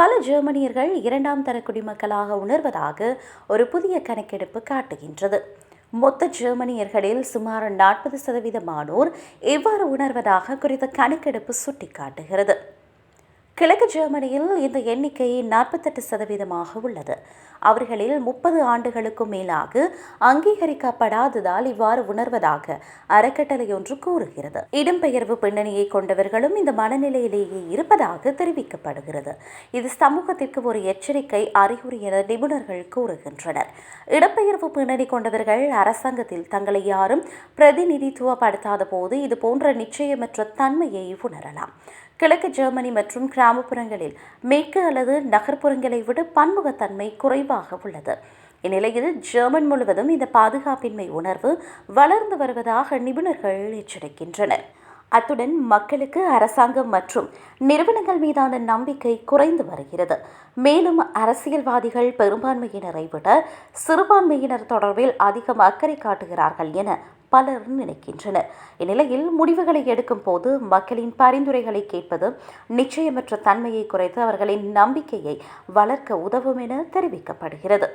பல ஜெர்மனியர்கள் இரண்டாம் தர குடிமக்களாக உணர்வதாக ஒரு புதிய கணக்கெடுப்பு காட்டுகின்றது. மொத்த ஜெர்மனியர்களில் சுமார் நாற்பது சதவீதமானோர் எவ்வாறு உணர்வதாக குறித்த கணக்கெடுப்பு சுட்டிக்காட்டுகிறது. கிழக்கு ஜெர்மனியில் இந்த எண்ணிக்கை நாற்பத்தெட்டு சதவீதமாக உள்ளது. அவர்களில் முப்பது ஆண்டுகளுக்கும் மேலாக அங்கீகரிக்கப்படாததால் இவ்வாறு உணர்வதாக அறக்கட்டளை ஒன்று கூறுகிறது. இடம்பெயர்வு பின்னணியை கொண்டவர்களும் இந்த மனநிலையிலேயே இருப்பதாக தெரிவிக்கப்படுகிறது. இது சமூகத்திற்கு ஒரு எச்சரிக்கை அறிகுறி என நிபுணர்கள் கூறுகின்றனர். இடம்பெயர்வு பின்னணி கொண்டவர்கள் அரசாங்கத்தில் தங்களை யாரும் பிரதிநிதித்துவப்படுத்தாத போது இது போன்ற நிச்சயமற்ற தன்மையை உணரலாம். கிழக்கு ஜெர்மனி மற்றும் கிராமப்புறங்களில் மேற்கு அல்லது நகர்ப்புறங்களை விட பன்முகத்தன்மை குறைவாக உள்ளது. இந்நிலையில் ஜெர்மன் முழுவதும் இந்த பாதுகாப்பின்மை உணர்வு வளர்ந்து வருவதாக நிபுணர்கள் எச்சரிக்கின்றனர். அத்துடன் மக்களுக்கு அரசாங்கம் மற்றும் நிறுவனங்கள் மீதான நம்பிக்கை குறைந்து வருகிறது. மேலும் அரசியல்வாதிகள் பெரும்பான்மையினரை விட சிறுபான்மையினர் தொடர்பில் அதிகம் அக்கறை காட்டுகிறார்கள் என பலர் நினைக்கின்றனர். இந்நிலையில் முடிவுகளை எடுக்கும் போது மக்களின் பரிந்துரைகளை கேட்பது நிச்சயமற்ற தன்மையை குறைத்து அவர்களின் நம்பிக்கையை வளர்க்க உதவும் என தெரிவிக்கப்படுகிறது.